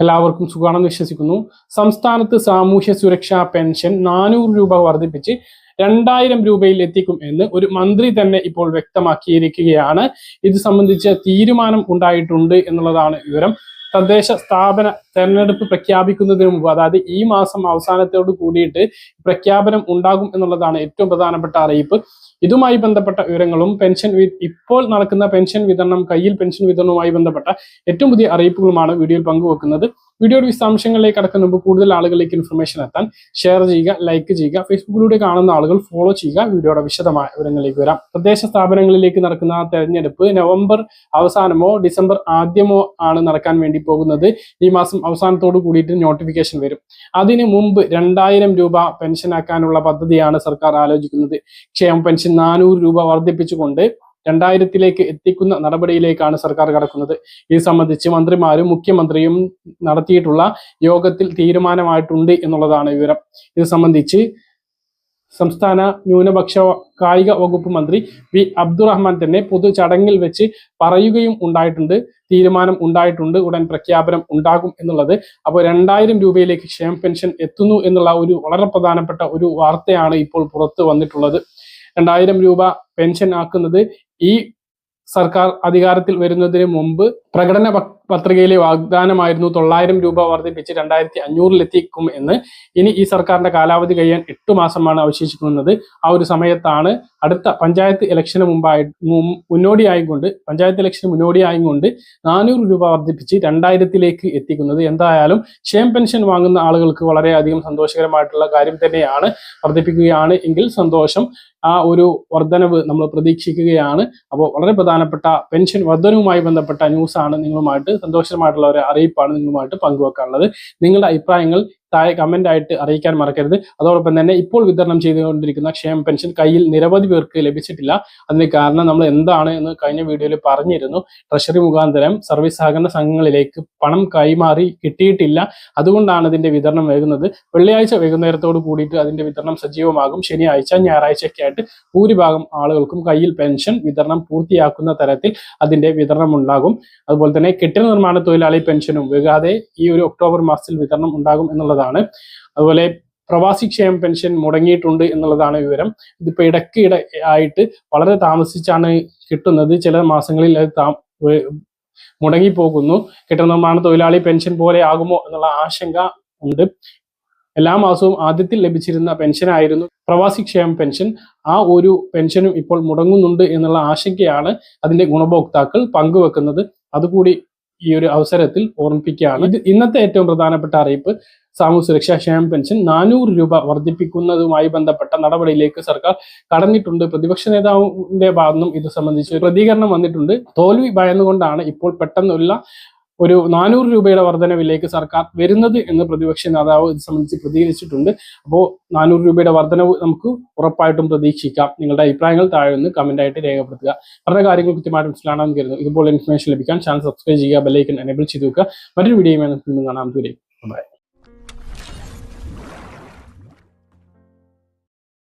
എല്ലാവർക്കും സുഖമാണെന്ന് വിശ്വസിക്കുന്നു. സംസ്ഥാനത്ത് സാമൂഹ്യ സുരക്ഷാ പെൻഷൻ നാനൂറ് രൂപ വർദ്ധിപ്പിച്ച് രണ്ടായിരം രൂപയിൽ എത്തിക്കും എന്ന് ഒരു മന്ത്രി തന്നെ ഇപ്പോൾ വ്യക്തമാക്കിയിരിക്കുകയാണ്. ഇത് സംബന്ധിച്ച് തീരുമാനം ഉണ്ടായിട്ടുണ്ട് എന്നുള്ളതാണ് വിവരം. തദ്ദേശ സ്ഥാപന തെരഞ്ഞെടുപ്പ് പ്രഖ്യാപിക്കുന്നതിന് മുമ്പ് അതായത് ഈ മാസം അവസാനത്തോട് കൂടിയിട്ട് പ്രഖ്യാപനം ഉണ്ടാകും എന്നുള്ളതാണ് ഏറ്റവും പ്രധാനപ്പെട്ട അറിയിപ്പ്. ഇതുമായി ബന്ധപ്പെട്ട വിവരങ്ങളും പെൻഷൻ ഇപ്പോൾ നടക്കുന്ന പെൻഷൻ വിതരണം കയ്യിൽ പെൻഷൻ വിതരണവുമായി ബന്ധപ്പെട്ട ഏറ്റവും പുതിയ അറിയിപ്പുകളുമാണ് വീഡിയോയിൽ പങ്കുവെക്കുന്നത്. വീഡിയോയുടെ വിശദാംശങ്ങളിലേക്ക് കടക്കുന്ന മുമ്പ് കൂടുതൽ ആളുകളിലേക്ക് ഇൻഫർമേഷൻ എത്താൻ ഷെയർ ചെയ്യുക ലൈക്ക് ചെയ്യുക ഫേസ്ബുക്കിലൂടെ കാണുന്ന ആളുകൾ ഫോളോ ചെയ്യുക. വീഡിയോയുടെ വിശദമായ വിവരങ്ങളിലേക്ക് വരാം. തദ്ദേശ സ്ഥാപനങ്ങളിലേക്ക് നടക്കുന്ന തെരഞ്ഞെടുപ്പ് നവംബർ അവസാനമോ ഡിസംബർ ആദ്യമോ ആണ് നടക്കാൻ വേണ്ടി പോകുന്നത്. ഈ മാസം അവസാനത്തോട് കൂടിയിട്ട് നോട്ടിഫിക്കേഷൻ വരും. അതിന് മുമ്പ് രണ്ടായിരം രൂപ പെൻഷനാക്കാനുള്ള പദ്ധതിയാണ് സർക്കാർ ആലോചിക്കുന്നത്. ക്ഷേമ പെൻഷൻ നാനൂറ് രൂപ വർദ്ധിപ്പിച്ചുകൊണ്ട് രണ്ടായിരത്തിലേക്ക് എത്തിക്കുന്ന നടപടിയിലേക്കാണ് സർക്കാർ കടക്കുന്നത്. ഇത് സംബന്ധിച്ച് മന്ത്രിമാരും മുഖ്യമന്ത്രിയും നടത്തിയിട്ടുള്ള യോഗത്തിൽ തീരുമാനമായിട്ടുണ്ട് എന്നുള്ളതാണ് വിവരം. ഇത് സംബന്ധിച്ച് സംസ്ഥാന ന്യൂനപക്ഷ കായിക വകുപ്പ് മന്ത്രി വി അബ്ദുറഹ്മാൻ തന്നെ പൊതു ചടങ്ങിൽ വെച്ച് പറയുകയും ഉണ്ടായിട്ടുണ്ട് തീരുമാനം ഉണ്ടായിട്ടുണ്ട് ഉടൻ പ്രഖ്യാപനം ഉണ്ടാകും എന്നുള്ളത്. അപ്പോൾ രണ്ടായിരം രൂപയിലേക്ക് ക്ഷേമ പെൻഷൻ എത്തുന്നു എന്നുള്ള ഒരു വളരെ പ്രധാനപ്പെട്ട ഒരു വാർത്തയാണ് ഇപ്പോൾ പുറത്തു വന്നിട്ടുള്ളത്. രണ്ടായിരം രൂപ പെൻഷൻ ആക്കുന്നത് ഈ സർക്കാർ അധികാരത്തിൽ വരുന്നതിന് മുമ്പ് പ്രകടന പത്രികയിലെ വാഗ്ദാനമായിരുന്നു തൊള്ളായിരം രൂപ വർദ്ധിപ്പിച്ച് രണ്ടായിരത്തി അഞ്ഞൂറിലെത്തിക്കും എന്ന്. ഇനി ഈ സർക്കാരിന്റെ കാലാവധി കഴിയാൻ എട്ട് മാസമാണ് അവശേഷിക്കുന്നത്. ആ ഒരു സമയത്താണ് അടുത്ത പഞ്ചായത്ത് ഇലക്ഷന് മുമ്പായി മുന്നോടിയായി കൊണ്ട് പഞ്ചായത്ത് ഇലക്ഷന് മുന്നോടിയായിക്കൊണ്ട് നാനൂറ് രൂപ വർദ്ധിപ്പിച്ച് രണ്ടായിരത്തിലേക്ക് എത്തിക്കുന്നത്. എന്തായാലും ക്ഷേമ പെൻഷൻ വാങ്ങുന്ന ആളുകൾക്ക് വളരെയധികം സന്തോഷകരമായിട്ടുള്ള കാര്യം തന്നെയാണ് വർദ്ധിപ്പിക്കുകയാണ്. എങ്കിൽ സന്തോഷം ആ ഒരു വർധനവ് നമ്മൾ പ്രതീക്ഷിക്കുകയാണ്. അപ്പോൾ വളരെ പ്രധാനപ്പെട്ട പെൻഷൻ വർധനവുമായി ബന്ധപ്പെട്ട ന്യൂസാണ് നിങ്ങളുമായിട്ട് സന്തോഷകരമായിട്ടുള്ള ഒരു അറിയിപ്പാണ് നിങ്ങളുമായിട്ട് പങ്കുവെക്കാനുള്ളത്. നിങ്ങളുടെ അഭിപ്രായങ്ങൾ താഴെ കമന്റ് ആയിട്ട് അറിയിക്കാൻ മറക്കരുത്. അതോടൊപ്പം തന്നെ ഇപ്പോൾ വിതരണം ചെയ്തുകൊണ്ടിരിക്കുന്ന ക്ഷേമ പെൻഷൻ കയ്യിൽ നിരവധി പേർക്ക് ലഭിച്ചിട്ടില്ല. അതിന് കാരണം നമ്മൾ എന്താണ് എന്ന് കഴിഞ്ഞ വീഡിയോയിൽ പറഞ്ഞിരുന്നു. ട്രഷറി മുഖാന്തരം സർവീസ് സഹകരണ സംഘങ്ങളിലേക്ക് പണം കൈമാറി കിട്ടിയിട്ടില്ല. അതുകൊണ്ടാണ് ഇതിന്റെ വിതരണം വൈകുന്നത്. വെള്ളിയാഴ്ച വൈകുന്നേരത്തോട് കൂടിയിട്ട് അതിന്റെ വിതരണം സജീവമാകും. ശനിയാഴ്ച ഞായറാഴ്ചയൊക്കെ ആയിട്ട് ഭൂരിഭാഗം ആളുകൾക്കും കയ്യിൽ പെൻഷൻ വിതരണം പൂർത്തിയാക്കുന്ന തരത്തിൽ അതിന്റെ വിതരണം ഉണ്ടാകും. അതുപോലെ തന്നെ കെട്ടിട നിർമ്മാണ തൊഴിലാളി പെൻഷനും വൈകാതെ ഈ ഒരു ഒക്ടോബർ മാസത്തിൽ വിതരണം ഉണ്ടാകും എന്നുള്ളതാണ്. അതുപോലെ പ്രവാസി ക്ഷേമ പെൻഷൻ മുടങ്ങിയിട്ടുണ്ട് എന്നുള്ളതാണ് വിവരം. ഇതിപ്പോ ഇടയ്ക്കിടെ ആയിട്ട് വളരെ താമസിച്ചാണ് കിട്ടുന്നത്. ചില മാസങ്ങളിൽ അത് താ മുടങ്ങിപ്പോകുന്നു. കെട്ടിട നിർമ്മാണ തൊഴിലാളി പെൻഷൻ പോലെ ആകുമോ എന്നുള്ള ആശങ്ക ഉണ്ട്. എല്ലാ മാസവും ആദ്യത്തിൽ ലഭിച്ചിരുന്ന പെൻഷനായിരുന്നു പ്രവാസി ക്ഷേമ പെൻഷൻ. ആ ഒരു പെൻഷനും ഇപ്പോൾ മുടങ്ങുന്നുണ്ട് എന്നുള്ള ആശങ്കയാണ് അതിന്റെ ഗുണഭോക്താക്കൾ പങ്കുവെക്കുന്നത്. അതുകൂടി ഈ ഒരു അവസരത്തിൽ ഓർമ്മിപ്പിക്കുകയാണ്. ഇത് ഇന്നത്തെ ഏറ്റവും പ്രധാനപ്പെട്ട അറിയിപ്പ് സാമൂഹ്യ സുരക്ഷാ ക്ഷേമ പെൻഷൻ നാനൂറ് രൂപ വർദ്ധിപ്പിക്കുന്നതുമായി ബന്ധപ്പെട്ട നടപടിയിലേക്ക് സർക്കാർ കടന്നിട്ടുണ്ട്. പ്രതിപക്ഷ നേതാവിന്റെ ഭാഗത്തും ഇത് സംബന്ധിച്ച് പ്രതികരണം വന്നിട്ടുണ്ട്. തോൽവി ഭയന്നുകൊണ്ടാണ് ഇപ്പോൾ പെട്ടെന്നുള്ള ഒരു നാനൂറ് രൂപയുടെ വർധനവിലേക്ക് സർക്കാർ വരുന്നത് എന്ന് പ്രതിപക്ഷ നേതാവ് ഇത് സംബന്ധിച്ച് പ്രതികരിച്ചിട്ടുണ്ട്. അപ്പോൾ നാനൂറ് രൂപയുടെ വർധനവ് നമുക്ക് ഉറപ്പായിട്ടും പ്രതീക്ഷിക്കാം. നിങ്ങളുടെ അഭിപ്രായങ്ങൾ താഴെ ഒന്ന് കമന്റ് ആയിട്ട് രേഖപ്പെടുത്തുക. പറഞ്ഞ കാര്യങ്ങൾ കൃത്യമായിട്ട് മനസ്സിലാണെന്ന് കരുതുന്നു. ഇതുപോലെ ഇൻഫർമേഷൻ ലഭിക്കാൻ ചാനൽ സബ്സ്ക്രൈബ് ചെയ്യുക ബെല്ലൈക്കൻ എനേബിൾ ചെയ്ത് വെക്കുക. മറ്റൊരു വീഡിയോയുമായി നമുക്ക് കാണാം. ദൂരെ ബൈ